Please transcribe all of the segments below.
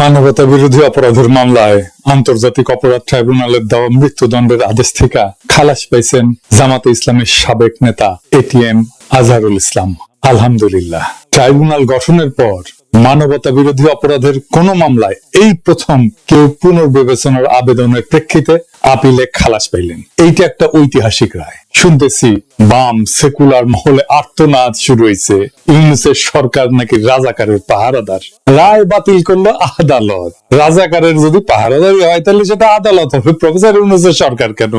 মানবতা বিরোধী অপরাধের মামলায় আন্তর্জাতিক অপরাধ ট্রাইব্যুনালের দেওয়া মৃত্যুদণ্ডের আদেশ থেকে খালাস পাইছেন জামাতে ইসলামের সাবেক নেতা এটিএম আজহারুল ইসলাম। আলহামদুলিল্লাহ। ট্রাইব্যুনাল গঠনের পর মানবতা বিরোধী অপরাধের কোন মামলায় এই প্রথম কেউ পুনর্বিবেচনার আবেদনের প্রেক্ষিতে আপিলে খালাস পাইলেন। এইটা একটা ঐতিহাসিক রায়। শুনতেছি বাম সেকুলার মহলে আর্তনাদ শুরু হয়েছে ইউনুসের সরকার নাকি রাজাকারের পাহারাদার। রায় বাতিল করল আদালত। রাজাকারের যদি পাহারাদারি হয়, তাহলে সেটা আদালত হবে। প্রফেসর ইউনুসের সরকার কেন?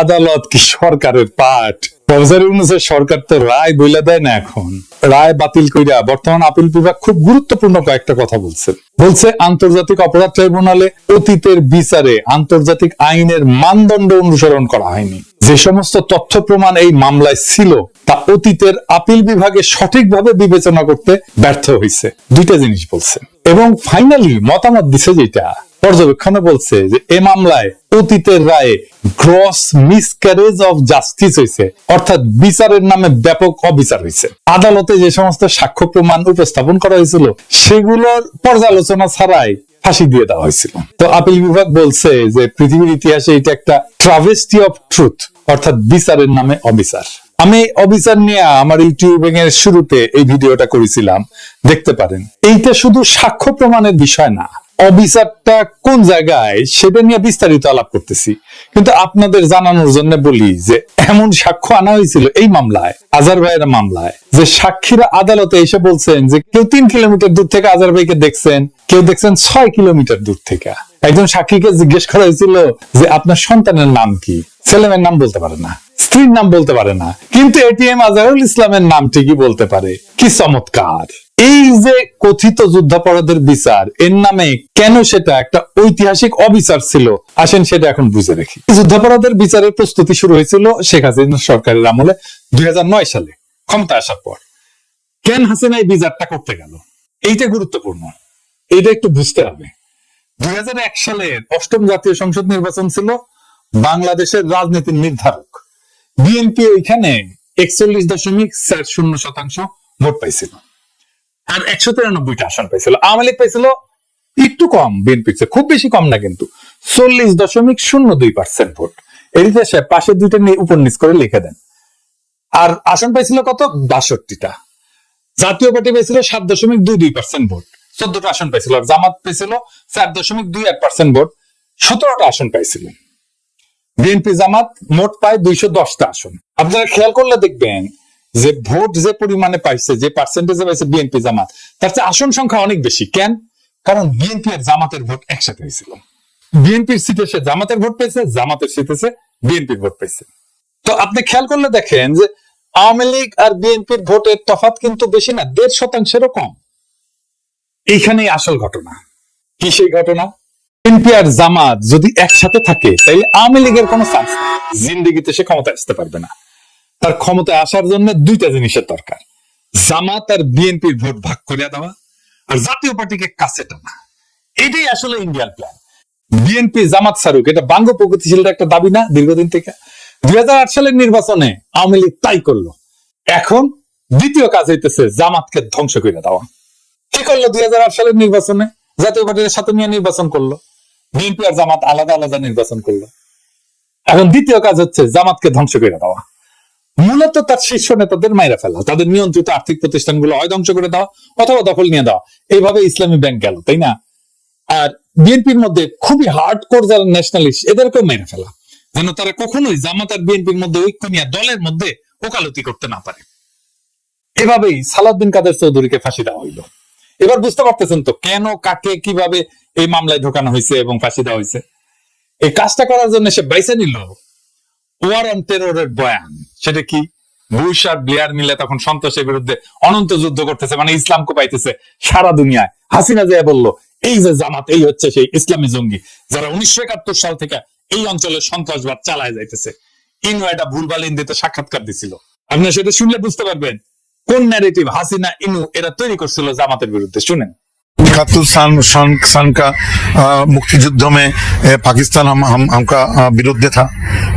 আদালত কি সরকারের পাঠ? প্রফেসর সরকার তো রায় বইলা দেয় না এখন। রায় বাতিল কইরা বর্তমান আপিল বিভাগ খুব গুরুত্বপূর্ণ কয়েকটা কথা বলছে। বলছে, আন্তর্জাতিক অপরাধ ট্রাইব্যুনালে অতীতের বিচারে আন্তর্জাতিক আইনের মানদণ্ড অনুসরণ করা হয়নি। যে সমস্ত তথ্য প্রমাণ এই মামলায় ছিল, তা অতীতের আপিল বিভাগে সঠিকভাবে বিবেচনা করতে ব্যর্থ হয়েছে দুইটা জিনিস বলছে। এবং ফাইনালি মতামত দিছে যেটা পর্যবেক্ষণে বলছে যে এ মামলায় অতীতের রায়ে গ্রস মিসক্যারেজ অফ জাস্টিস হয়েছে, অর্থাৎ বিচারের নামে ব্যাপক অবিচার হয়েছে। আদালতে যে সমস্ত সাক্ষ্য প্রমাণ উপস্থাপন করা হয়েছিল, সেগুলোর পর্যালোচনা ছাড়াই ফাঁসি দিয়ে দেওয়া হয়েছিল। তো আপিল বিভাগ বলছে যে পৃথিবীর ইতিহাসে এটা একটা ট্রাভেস্টি অফ ট্রুথ অর্থাৎ বিচারের নামে অবিচার। আমি অবিচার নিয়ে আমার ইউটিউবিং এর শুরুতে এই ভিডিওটা করেছিলাম, দেখতে পারেন। এইটা শুধু সাক্ষ্য প্রমাণের বিষয় না অবিচারটা কোন জায়গায়, সেটা নিয়ে বিস্তারিত আলাপ করতেছি। কিন্তু আপনাদের জানানোর জন্য বলি যে, এমন সাক্ষ্য আনা হয়েছিল এই মামলায়, আজার ভাইয়ের মামলায়, যে সাক্ষীরা আদালতে এসে বলছেন যে, কেউ তিন কিলোমিটার দূর থেকে আজার ভাইকে দেখছেন, কেউ দেখছেন ছয় কিলোমিটার দূর থেকে। একজন সাক্ষীকে জিজ্ঞেস করা হয়েছিল যে, আপনার সন্তানের নাম কি? ছেলেমের নাম বলতে পারে না, স্ত্রীর নাম বলতে পারে না। কিন্তু এটিএম আজহারুল ইসলামের নাম ঠিকই বলতে পারে। কি চমৎকার! এই যে কথিত যুদ্ধাপরাধের বিচার, এর নামে কেন সেটা একটা ঐতিহাসিক অবিচার ছিল? আসেন সেটা এখন বুঝে দেখি। যুদ্ধাপরাধের বিচারের প্রস্তুতি শুরু হয়েছিল শেখ হাসিনা সরকারের আমলে দুই সালে, ক্ষমতা আসার পর। কেন হাসিনা এই বিচারটা করতে গেল? এইটা গুরুত্বপূর্ণ। এইটা একটু বুঝতে হবে। দুই সালের অষ্টম জাতীয় সংসদ নির্বাচন ছিল বাংলাদেশের রাজনীতির নির্ধারক। বিএনপি ওইখানে একচল্লিশ দশমিক চার শূন্য শতাংশ ভোট পাইছিল। আর একশো তিরানব্বইটা আসন পাইছিল। আওয়ামী লীগ পাইছিল একটু কম, বিএনপি খুব বেশি কম না কিন্তু। চল্লিশ দশমিক শূন্য দুই পার্সেন্ট ভোট। এদিকে সে পাশে দুইটা উপর নিচ করে লিখে দেন। আর আসন পাইছিল কত? বাষট্টিটা। জাতীয় পার্টি পেয়েছিল সাত দশমিক দুই দুই পার্সেন্ট ভোট। চোদ্দটা আসন পাইছিল। আর জামাত পেয়েছিল চার দশমিক দুই এক পার্সেন্ট ভোট। সতেরোটা আসন পাইছিল। বিএনপি জামাত মোট পায় দুইশো দশটা আসন। আপনারা খেয়াল করলে দেখবেন যে ভোট যে পরিমাণে পাইছে, যে পার্সেন্টেজে পাইছে বিএনপি জামাত, তার চেয়ে আসন সংখ্যা অনেক বেশি। কেন? কারণ বিএনপি আর জামাতের ভোট একসাথে হয়েছিল। বিএনপির সিটে সে জামাতের ভোট পেয়েছে জামাতের সিটে সে বিএনপির ভোট পেয়েছে তো আপনি খেয়াল করলে দেখেন যে আওয়ামী লীগ আর বিএনপির ভোটের তফাৎ কিন্তু বেশি না, দেড় শতাংশেরও কম। এইখানেই আসল ঘটনা। কি সেই ঘটনা? বিএনপি আর জামাত যদি একসাথে থাকে, তাহলে আওয়ামী লীগের কোনো চান্স জিন্দিগিতে সে ক্ষমতা আসতে পারবে না। তার ক্ষমতায় আসার জন্য দুইটা জিনিসের দরকার। জামাত আর বিএনপির ভোট ভাগ করিয়া দেওয়া আর জাতীয় পার্টিকে কাছে টানা। এটাই আসলে ইন্ডিয়ান প্ল্যান বিএনপি জামাত সারুক এটা বাঙ্গ প্রগতিশীলটা একটা দাবি না দীর্ঘদিন থেকে। দুই হাজার আট সালের নির্বাচনে আওয়ামী লীগ তাই করল। এখন দ্বিতীয় কাজ হইতেছে জামাতকে ধ্বংস করে দেওয়া। কি করল দুই হাজার আট সালের নির্বাচনে? জাতীয় পার্টির সাথে নিয়ে নির্বাচন করল। বিএনপি আর জামাত আলাদা আলাদা নির্বাচন করল। এখন দ্বিতীয় কাজ হচ্ছে জামাতকে ধ্বংস করে দেওয়া। মূলত তার শীর্ষ নেতাদের মাইরা ফেলা, তাদের নিয়ন্ত্রিত আর্থিক প্রতিষ্ঠানগুলো হয় ধ্বংস করে দেওয়া অথবা দখল নিয়ে দেওয়া। এইভাবে ইসলামী ব্যাংক গেল, তাই না? আর বিএনপির মধ্যে খুবই হার্ড কোর যারা ন্যাশনালিস্ট এদেরকেও মেরে ফেলা। যেন তারা কখনোই জামাত আর বিএনপির মধ্যে ঐক্য নিয়ে দলের মধ্যে ওকালতি করতে না পারে। এভাবেই সালাউদ্দিন কাদের চৌধুরীকে ফাঁসি দেওয়া হইল। এবার বুঝতে পারতেছেন তো কেন, কাকে, কীভাবে এই মামলায় ঢোকানো হয়েছে এবং ফাঁসি দেওয়া হয়েছে এই কাজটা করার জন্য সে বাইসে নিল। ওয়ার অন টেরোরের বয়ান। সেটা কি? বুশ আর ব্লেয়ার মিলে তখন সন্ত্রাসের বিরুদ্ধে অনন্ত যুদ্ধ করতেছে মানে ইসলামকে পাইতেছে সারা দুনিয়ায়। হাসিনা যে বলল, এই যে জামাত, এই হচ্ছে সেই ইসলামী জঙ্গি যারা উনিশশো একাত্তর সাল থেকে এই অঞ্চলে সন্ত্রাসবাদ চালায় যাইতেছে। ইনু এটা ভুলভাল হিন্দিতে সাক্ষাৎকার দিছিল। আপনি সেটা শুনলে বুঝতে পারবেন। কোন ন্যারেটিভ হাসিনা, ইনু এরা তৈরি করছিল জামাতের বিরুদ্ধে? শুনেন। का मुक्ति युद्ध में पाकिस्तान हम हम हमका विरुद्ध था।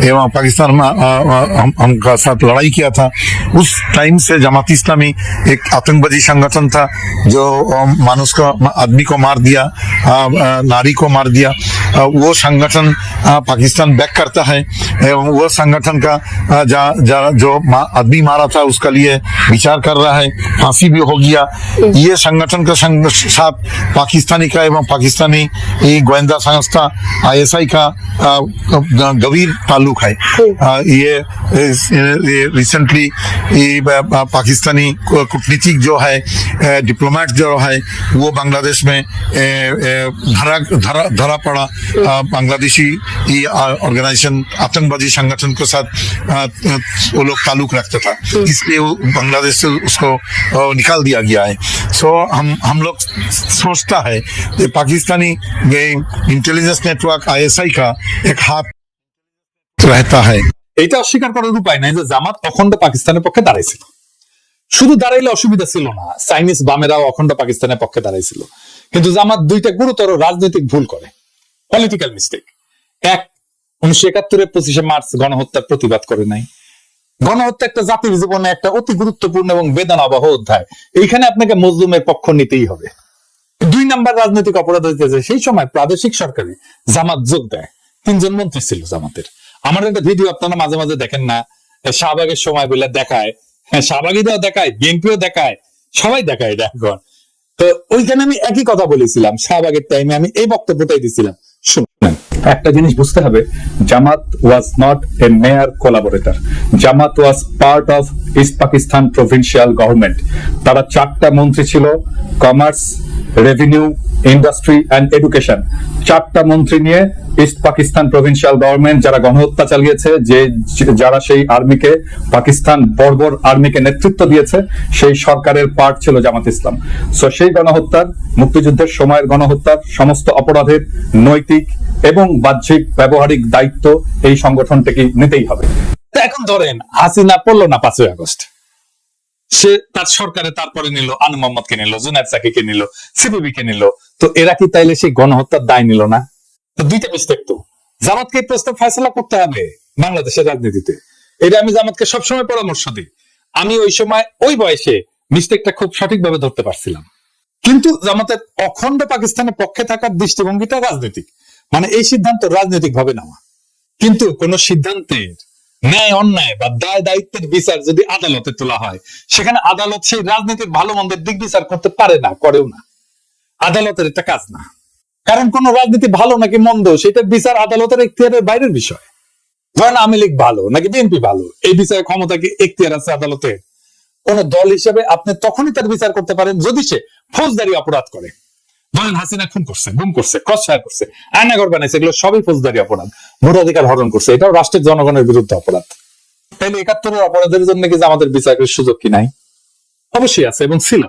एवं पाकिस्तान हम हमका साथ लड़ाई किया था। उस टाइम से जमात इस्लामी एक आतंकवादी संगठन था जो मानुष को आदमी को मार दिया नारी को मार दिया। वो संगठन पाकिस्तान बैक करता है। एवं वो संगठन का जा, जा, जो आदमी मारा था उसका लिए विचार कर रहा है। फांसी भी हो गया। ये संगठन का साथ पाकिस्तानी का एवं पाकिस्तानी ये गोयंदा संस्था आईएसआई का गंभीर ताल्लुक है। ये ये रिसेंटली ये पाकिस्तानी कूटनीतिक जो है डिप्लोमेट जो है वो बांग्लादेश में धरा धरा धरा पड़ा। बांग्लादेशी ये ऑर्गेनाइजेशन आतंकवादी संगठन के साथ वो लोग ताल्लुक रखता था। इसलिए वो बांग्लादेश से उसको निकाल दिया गया है। सो हम हम लोग सोचता है कि पाकिस्तानी इंटेलिजेंस नेटवर्क आईएसआई का एक हाथ रहता है এটা অস্বীকার করার উপায় নাই যে জামাত অখণ্ড পাকিস্তানের পক্ষে দাঁড়াইছিল শুধু দাঁড়াইলে অসুবিধা ছিল না চাইনিজ বামেরাও অখণ্ড পাকিস্তানের পক্ষে দাঁড়াইছিল কিন্তু জামাত দুইটা গুরুতর রাজনৈতিক ভুল করে পলিটিক্যাল মিস্টেক এক উনিশশো একাত্তরের পঁচিশে মার্চ গণহত্যার প্রতিবাদ করে নাই গণহত্যা একটা জাতির জীবনে একটা অতি গুরুত্বপূর্ণ এবং বেদনাবহ অধ্যায় এইখানে আপনাকে মজলুমের পক্ষ নিতেই হবে দুই নাম্বার রাজনৈতিক অপরাধ হইতেছে, সেই সময় প্রাদেশিক সরকারে জামাত যোগ দেয়। তিনজন মন্ত্রী ছিল জামাতের। আমার একটা ভিডিও আপনারা মাঝে মাঝে দেখেন না শাহবাগের সময় বলে দেখায়। হ্যাঁ শাহবাগিরাও দেখায়, বিএনপিও দেখায়, সবাই দেখায় এখন। তো ওইখানে আমি একই কথা বলেছিলাম, শাহবাগের টাইমে আমি এই বক্তব্যটাই দিছিলাম। শুনুন, একটা জিনিস বুঝতে হবে, Jamaat was not a mere collaborator Jamaat was part of East Pakistan provincial government তারা চারটা মন্ত্রী ছিল commerce revenue industry and education চারটা মন্ত্রী নিয়ে ইস্ট পাকিস্তান প্রভিন্সিয়াল গভর্নমেন্ট যারা গণহত্যা চালিয়েছে, যে যারা সেই আর্মিকে, পাকিস্তান বর্বর আর্মিকে নেতৃত্ব দিয়েছে, সেই সরকারের পার্ট ছিল জামাত ইসলাম। সো সেই গণহত্যার, মুক্তিযুদ্ধের সময়ের গণহত্যার সমস্ত অপরাধের নৈতিক এবং বাহ্যিক ব্যবহারিক দায়িত্ব এই সংগঠনটিকে নিতেই হবে। এখন ধরেন, হাসিনা পড়ল না পাঁচই আগস্ট। সে তার সরকারে তারপরে নিল, আনু মোহাম্মদকে নিল, জুনায়দ সাকিকে নিল সিপিবি কে নিল। তো এরা কি তাইলে সেই গণহত্যার দায় নিল না? তো দুইটা মিস্টেক তো জামাতকে প্রশ্ন ফয়সলা করতে হবে বাংলাদেশের রাজনীতিতে। এটা আমি জামাতকে সবসময় পরামর্শ দিই। আমি ওই সময়, ওই বয়সে মিস্টেকটা খুব সঠিকভাবে ধরতে পারছিলাম। কিন্তু জামাতের অখণ্ড পাকিস্তানের পক্ষে থাকার দৃষ্টিভঙ্গিটা রাজনৈতিক। মানে এই সিদ্ধান্ত রাজনৈতিক ভাবে নেওয়া। কিন্তু কোন সিদ্ধান্তের ন্যায়, অন্যায় বা দায় দায়িত্বের বিচার যদি আদালতে তোলা হয়, সেখানে আদালত সেই রাজনীতির ভালো মন্দের দিক বিচার করতে পারে না, করেও না। আদালতের এটা কাজ না। কারণ কোন রাজনীতি ভালো নাকি মন্দ সেটার বিচার আদালতের এখতিয়ারের বাইরের বিষয়। ধরেন আওয়ামী লীগ ভালো নাকি বিএনপি ভালো, এই বিষয়ে ক্ষমতা কি এখতিয়ার আছে আদালতে? কোন দল হিসেবে আপনি তখনই তার বিচার করতে পারেন যদি সে ফৌজদারি অপরাধ করে। ধরেন হাসিনা খুন করছে, গুম করছে ক্রসফায়ার করছে আয়নাগর বানাইছে, এগুলো সবই ফৌজদারি অপরাধ, ভোটাধিকার হরণ করছে, এটাও রাষ্ট্রের জনগণের বিরুদ্ধে অপরাধ। তাইলে একাত্তরের অপরাধের জন্য কি আমাদের বিচারের সুযোগ কি নাই? অবশ্যই আছে এবং ছিল।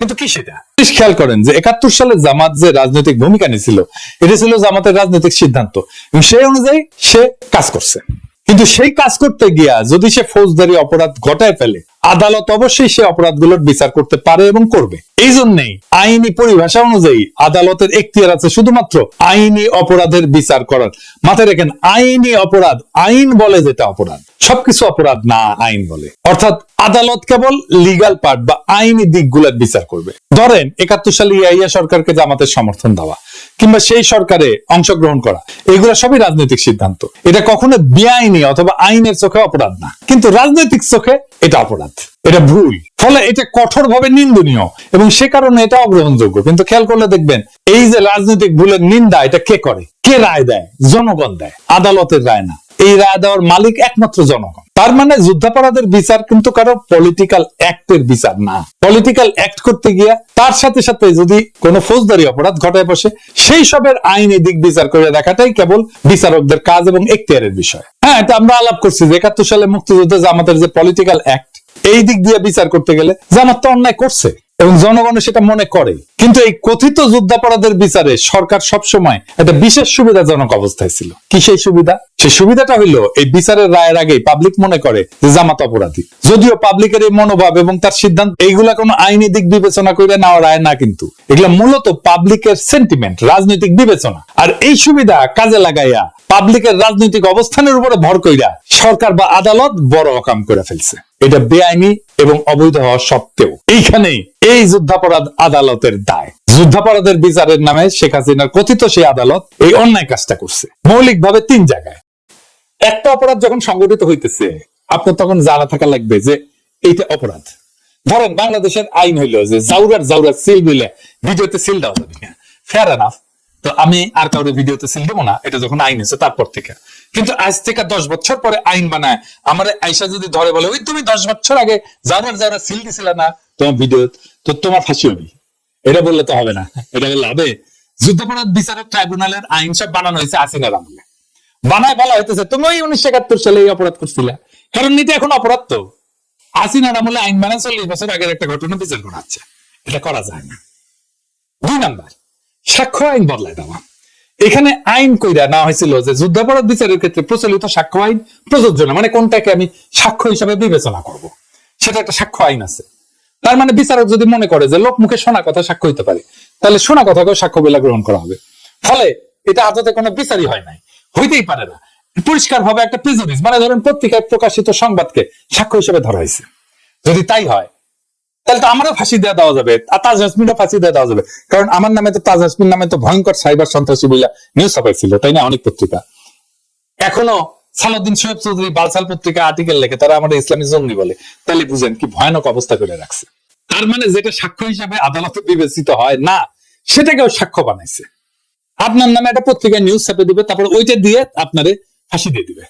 কিন্তু কি সেটা? খেয়াল করেন যে একাত্তর সালে জামাত যে রাজনৈতিক ভূমিকা নিয়েছিল, এটা ছিল জামাতের রাজনৈতিক সিদ্ধান্ত। এবং সেই অনুযায়ী সে কাজ করছে। কিন্তু সেই কাজ করতে গিয়া যদি সে ফৌজদারি অপরাধ ঘটায় ফেলে আদালত অবশ্যই সে অপরাধগুলোর বিচার করতে পারে এবং করবে। এই জন্যই আইনি পরিভাষা অনুযায়ী আদালতের এখতিয়ার আছে শুধুমাত্র আইনি অপরাধের বিচার করার। মাথায় রেখেন, আইনি অপরাধ আইন বলে যেটা অপরাধ। সবকিছু অপরাধ না, আইন বলে। অর্থাৎ আদালত কেবল লিগাল পার্ট বা আইনি দিকগুলোর বিচার করবে। ধরেন, একাত্তর সালে ইয়াইয়া সরকারকে জামাতের সমর্থন দেওয়া কিংবা সেই সরকারে অংশগ্রহণ করা। এগুলো সবই রাজনৈতিক সিদ্ধান্ত। এটা কখনো বেআইনি অথবা আইনের চোখে অপরাধ না। কিন্তু রাজনৈতিক চোখে এটা অপরাধ। এটা ভুল। ফলে এটা কঠোরভাবে নিন্দনীয় এবং সে কারণে এটা অগ্রহণযোগ্য। কিন্তু খেয়াল করলে দেখবেন, এই যে রাজনৈতিক ভুলের নিন্দা, এটা কে করে? কে রায় দেয়? জনগণ দেয়। আদালতের রায় না। এই রায় দেওয়ার মালিক একমাত্র জনগণ। তার মানে যুদ্ধাপরাধের বিচার কিন্তু কারও পলিটিক্যাল অ্যাক্টের বিচার না। পলিটিক্যাল অ্যাক্ট করতে গিয়া তার সাথে সাথে যদি কোনো ফৌজদারি অপরাধ ঘটায় বসে, সেই সবের আইনি দিক বিচার করে দেখাটাই কেবল বিচারকদের কাজ এবং এখতিয়ারের বিষয়। হ্যাঁ এটা আমরা আলাপ করছি যে একাত্তর সালে মুক্তিযুদ্ধে যে আমাদের যে পলিটিক্যাল অ্যাক্ট এই দিক দিয়ে বিচার করতে গেলে জামাত তো অন্যায় করছে। এবং জনগণ সেটা মনে করে। কিন্তু এই কথিত যুদ্ধাপরাধের বিচারে সরকার সবসময় একটা বিশেষ সুবিধাজনক অবস্থায় ছিল। কি সেই সুবিধা? সেই সুবিধাটা হইল এই বিচারের রায়ের আগেই পাবলিক মনে করে যে জামাত অপরাধী। যদিও পাবলিকের এই মনোভাব এবং তার সিদ্ধান্ত, এইগুলা কোনো আইনি দিক বিবেচনা করে নেওয়া রায় না কিন্তু। এগুলা মূলত পাবলিকের সেন্টিমেন্ট রাজনৈতিক বিবেচনা। আর এই সুবিধা কাজে লাগাইয়া পাবলিকের রাজনৈতিক অবস্থানের উপরে ভর কইরা সরকার বা আদালত বড় অকাম করে ফেলছে। এটা বেআইনি এবং অবৈধ হওয়া সত্ত্বেও। এইখানেই এই যুদ্ধাপরাধ আদালতের দায়। যুদ্ধাপরাধের বিচারের নামে শেখ হাসিনার কথিত সেই আদালত এই অন্যায় কাজটা করছে। মৌলিকভাবে তিন জায়গায়। একটা অপরাধ যখন সংগঠিত হইতেছে, আপনার তখন জানা থাকা লাগবে যে এইটা অপরাধ। ধরেন বাংলাদেশের আইন হইল যে জাউরার জাউরার সিল মিলে ভিডিওতে সিল দেওয়া যাবে ফেয়ার এনাফ তো আমি আর কাউরে ভিডিওতে সিল দেবো না, এটা যখন আইন হয়েছে তারপর থেকে। কিন্তু আজ থেকে দশ বছর পরে আইন বানায়। আমার আইসা যদি ধরে বলে, ওই তুমি দশ বছর আগে জাউরার জাউরার সিল দিছিলে না তোমার ভিডিও তো তোমার ফাঁসি হবি। এটা বললে তো হবে না। এটা বললে হবে। যুদ্ধাপরাধ বিচারের ট্রাইব্যুনালের আইন সব বানানো হয়েছে আসিনার আমলে বানায় বলা হইতেছে, তুমি ওই উনিশশো একাত্তর সালে এই অপরাধ করছিলে। কারণ নিতে এখন অপরাধ তো। হাসিনার আমলে আইন বানায় চল্লিশ বছর আগের একটা ঘটনা বিচার করা হচ্ছে। এটা করা যায় না। দুই নাম্বার, সাক্ষ্য আইন বদলায় দেওয়া। এখানে আইন কইরা না হয়েছিল যে যুদ্ধাপরাধ বিচারের ক্ষেত্রে প্রচলিত সাক্ষ্য আইন প্রযোজ্য না মানে কোনটাকে আমি সাক্ষ্য হিসাবে বিবেচনা করব? সেটা একটা সাক্ষ্য আইন আছে। তার মানে বিচারক যদি মনে করে যে লোক মুখে শোনা কথা সাক্ষ্য হইতে পারে, তাহলে শোনা কথাকেও সাক্ষ্য বলে গ্রহণ করা হবে। ফলে এটা আদতে কোনো বিচারই হয় নাই। হইতেই পারে না। পরিষ্কার ভাবে একটা প্রিজুডিস মানে ধরেন পত্রিকায় প্রকাশিত সংবাদকে সাক্ষ্য হিসেবে ধরা হয়েছে। যদি তাই হয় তাহলে তো আমারও ফাঁসি দেওয়া দেওয়া যাবে, আর তাজ হাসমিনও ফাঁসি দেওয়া দেওয়া যাবে। কারণ আমার নামে তো তাজ হাসমিন নামে তো ভয়ঙ্কর সাইবার সন্ত্রাসী বইলা নিউজ ছাপাইছিল তাই না? অনেক পত্রিকা। এখনও সালাউদ্দিন সোহেব চৌধুরী বালসাল পত্রিকা আর্টিকেল লেখে, তারা আমাদের ইসলামী জঙ্গি বলে। তাহলে বুঝেন কি ভয়ানক অবস্থা করে রাখছে। তার মানে যেটা সাক্ষ্য হিসাবে আদালতে বিবেচিত হয় না, সেটাকেও সাক্ষ্য বানাইছে। আপনার নামে একটা পত্রিকায় নিউজ ছাপে দিবে, তারপর ওইটা দিয়ে আপনারে ফাঁসি দিয়ে দিবে।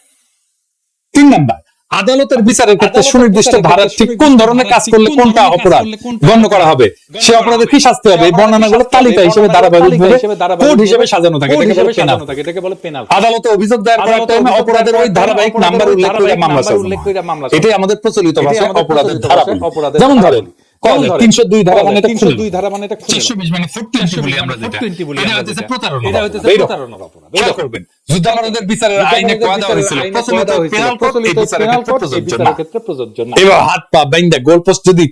তিন নাম্বার আদালতের বিচারের ক্ষেত্রে সুনির্দিষ্ট ধারার ঠিক কোন ধরনের কাজ করলে কোনটা অপরাধ গণ্য করা হবে? সে অপরাধে কি শাস্তি হবে? এই বর্ণনাগুলো তালিকা হিসেবে কোড হিসেবে সাজানো থাকে। এটাকে বলে penal। আদালতে অভিযোগ দায়ের করার টাইমে অপরাধের ওই ধারাবাহিক নাম্বার উল্লেখ করে মামলা এটাই আমাদের প্রচলিত ভাষায় অপরাধের ধারা যেমন ধরেন তিনশো দুই ধারা মানে দুই ধারা মানে এটা মানে বলি আমরা যেটা। এটা হচ্ছে প্রতারণা এটা হচ্ছে প্রতারণার অপরাধ। খেয়াল করবেন। যুদ্ধাপরাধের বিচারের আইনে কোয়া দেওয়া হয়েছিল প্রচলিত হয়েছিল, penal এই বিচারের ক্ষেত্রে প্রযোজ্য না। এবার হাত পা বাইন্দা গোলপোস্ট যদি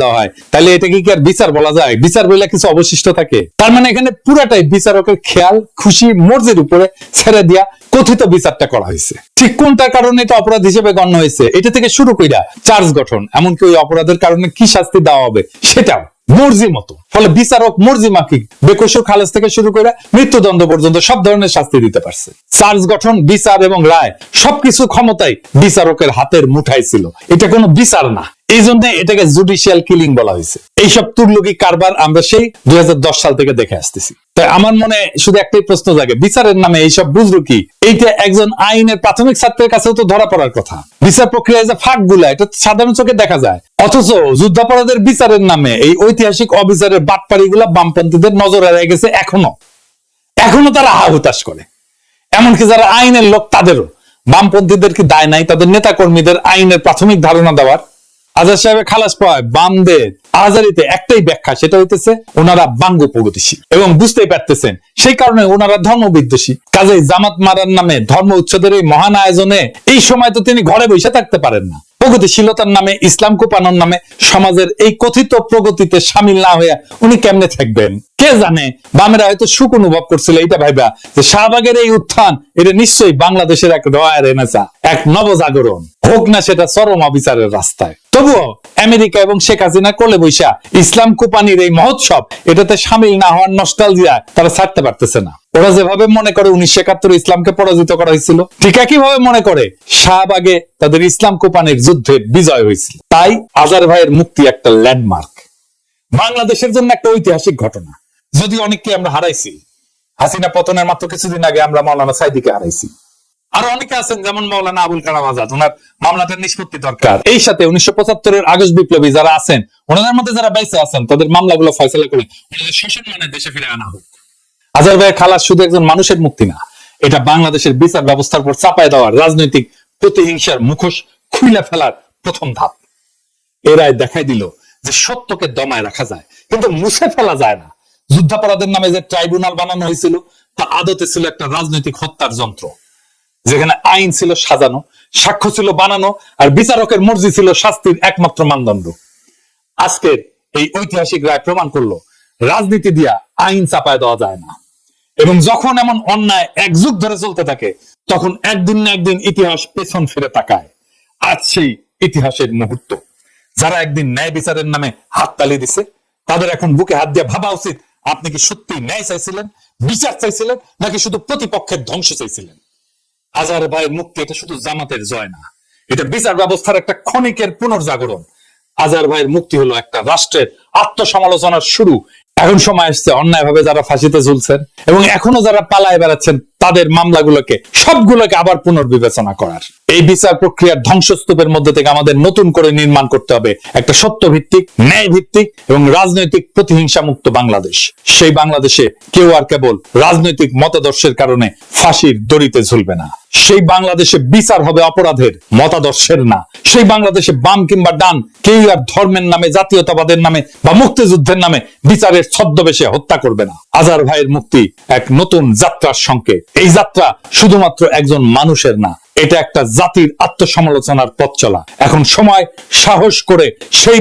দেওয়া হয় তাহলে এটাকে কি আর বিচার বলা যায়? বিচার বলে কিছু অবশিষ্ট থাকে? তার মানে এখানে পুরাটাই বিচারকের খেয়াল খুশি মর্জির উপরে ছেড়ে দিয়া কথিত বিচারটা করা হয়েছে। ঠিক কোনটার কারণে এটা অপরাধ হিসেবে গণ্য হয়েছে? এটা থেকে শুরু কইরা চার্জ গঠন এমনকি ওই অপরাধের কারণে কি শাস্তি দেওয়া হবে সেটাও। মর্জি মতো। ফলে বিচারক মর্জি মাফিক বেকসুর খালেজ থেকে শুরু করে মৃত্যুদণ্ড পর্যন্ত সব ধরনের শাস্তি দিতে পারছে। চার্জ গঠন, বিচার এবং রায় সবকিছু ক্ষমতাই বিচারকের হাতের মুঠায় ছিল। এটা কোনো বিচার না। এই জন্য এটাকে জুডিশিয়াল কিলিং বলা হয়েছে। এইসব তুর্লকি কারবার আমরা সেই দুই হাজার দশ সাল থেকে দেখে আসতেছি। তাই আমার মনে শুধু একটাই প্রশ্ন জাগে, বিচারের নামে এইসব বুঝলো কি? এইটা একজন আইনের প্রাথমিক ছাত্রের কাছেও তো ধরা পড়ার কথা। বিচার প্রক্রিয়ায় যে ফাঁকগুলা এটা সাধারণ চোখে দেখা যায়। অথচ যুদ্ধাপরাধের বিচারের নামে এই ঐতিহাসিক অবিচারের বাটপাড়ি গুলা বামপন্থীদের নজর এড়িয়ে গেছে এখনও। এখনও তারা হা হুতাশ করে। এমনকি যারা আইনের লোক, তাদেরও। বামপন্থীদের কি দায় নাই? তাদের নেতা কর্মীদের আইনের প্রাথমিক ধারণা দেওয়ার। আজাদ সাহেবের খালাস পাওয়ায় বামদের আজারিতে একটাই ব্যাখ্যা, সেটা হইতেছে ওনারা বাঙ্গ প্রগতিশীল এবং বুঝতেই পারতেছেন সেই কারণে ওনারা ধর্ম বিদ্বেষী। কাজে জামাত মারার নামে ধর্ম উচ্ছেদের এই মহান আয়োজনে এই সময় তো তিনি ঘরে বসে থাকতে পারেন না। প্রগতিশীলতার নামে, ইসলাম কোপানোর নামে সমাজের এই কথিত প্রগতিতে সামিল না হয়ে উনি কেমনে থাকবেন? কে জানে? বামেরা হয়তো সুখ অনুভব করছিল। এটা ভাইবা, যে শাহবাগের এই উত্থান, এটা নিশ্চয়ই বাংলাদেশের এক রয়ার এনেসা এক নবজাগরণ। হোক না সেটা চরম অবিচারের রাস্তায়। তবুও আমেরিকা এবং শেখ হাসিনা কোলে বৈশা ইসলাম কোপানির এই মহোৎসব, এটাতে সামিল না হওয়ার নস্টালজিয়া তারা ছাড়তে পারতেছে না। ওরা যেভাবে মনে করে উনিশশো একাত্তর ইসলামকে পরাজিত করা হয়েছিল, ঠিক একইভাবে মনে করে শাহবাগে তাদের ইসলাম কোপানির যুদ্ধে বিজয় হয়েছিল। তাই আজার ভাইয়ের মুক্তি একটা ল্যান্ডমার্ক বাংলাদেশের জন্য একটা ঐতিহাসিক ঘটনা। যদি অনেককে আমরা হারাইছি। হাসিনা পতনের মাত্র কিছুদিন আগে আমরা মাওলানা সাইদিকে হারাইছি। আরও অনেকে আছেন যেমন মৌলানা আবুল কালাম আজাদ ওনার মামলাটার নিষ্পত্তি দরকার। এই সাথে উনিশশো পঁচাত্তরের আগস্ট বিপ্লবী যারা আছেন ওনাদের মধ্যে যারা বাইসে আছেন তাদের মামলাগুলো ফয়সলা করে ওনাদের শোষণ মানে দেশে ফিরে আনা হোক। আজার ভাই খালাস শুধু একজন মানুষের মুক্তি না এটা বাংলাদেশের বিচার ব্যবস্থার উপর চাপায় দেওয়ার রাজনৈতিক প্রতিহিংসার মুখোশ খুলে ফেলার প্রথম ধাপ। এরাই দেখাই দিল যে সত্যকে দমায় রাখা যায় কিন্তু মুছে ফেলা যায় না। যুদ্ধাপরাধের নামে যে ট্রাইব্যুনাল বানানো হয়েছিল তা আদতে ছিল একটা রাজনৈতিক হত্যার যন্ত্র। যেখানে আইন ছিল সাজানো, সাক্ষ্য ছিল বানানো, আর বিচারকের মর্জি ছিল শাস্তির একমাত্র মানদণ্ড। আজকের এই ঐতিহাসিক রায় প্রমাণ করল, রাজনীতি দিয়া আইন চাপায় দেওয়া যায় না। এবং যখন এমন অন্যায় এক যুগ ধরে চলতে থাকে, তখন একদিন না একদিন ইতিহাস পেছন ফিরে তাকায়। আজ সেই ইতিহাসের মুহূর্ত। যারা একদিন ন্যায় বিচারের নামে হাততালি দিছে, তাদের এখন বুকে হাত দিয়ে ভাবা উচিত, আপনি কি সত্যি ন্যায় চাইছিলেন, বিচার চাইছিলেন, নাকি শুধু প্রতিপক্ষের ধ্বংস চাইছিলেন? আজহার ভাইয়ের মুক্তি, এটা শুধু জামাতের জয় না। এটা বিচার ব্যবস্থার একটা ক্ষণিকের পুনর্জাগরণ। আজার ভাইয়ের মুক্তি হলো একটা রাষ্ট্রের আত্মসমালোচনার শুরু। এখন সময় আসছে অন্যায়ভাবে যারা ফাঁসিতে ঝুলছেন এবং এখনও যারা পালায় বেড়াচ্ছেন তাদের মামলাগুলোকে, সবগুলোকে আবার পুনর্বিবেচনা করার। এই বিচার প্রক্রিয়ার ধ্বংসস্তূপের মধ্যে থেকে আমাদের নতুন করে নির্মাণ করতে হবে একটা সত্য ভিত্তিক ন্যায় ভিত্তিক এবং রাজনৈতিক প্রতিহিংসা মুক্ত বাংলাদেশ। সেই বাংলাদেশে কেউ আর কেবল রাজনৈতিক মতাদর্শের কারণে ফাঁসির দড়িতে ঝুলবে না। সেই বাংলাদেশে বিচার হবে অপরাধের, মতাদর্শের না। সেই বাংলাদেশে বাম কিংবা ডান কেউ আর ধর্মের নামে, জাতীয়তাবাদের নামে বা মুক্তিযুদ্ধের নামে বিচারের ছদ্মবেশে হত্যা করবে না। আজার ভাইয়ের মুক্তি এক নতুন যাত্রার সংকেত। এই যাত্রা শুধুমাত্র একজন মানুষের না, এটা একটা জাতির আত্মসমালোচনার পথ চলা। এখন সময় সাহস করে সেই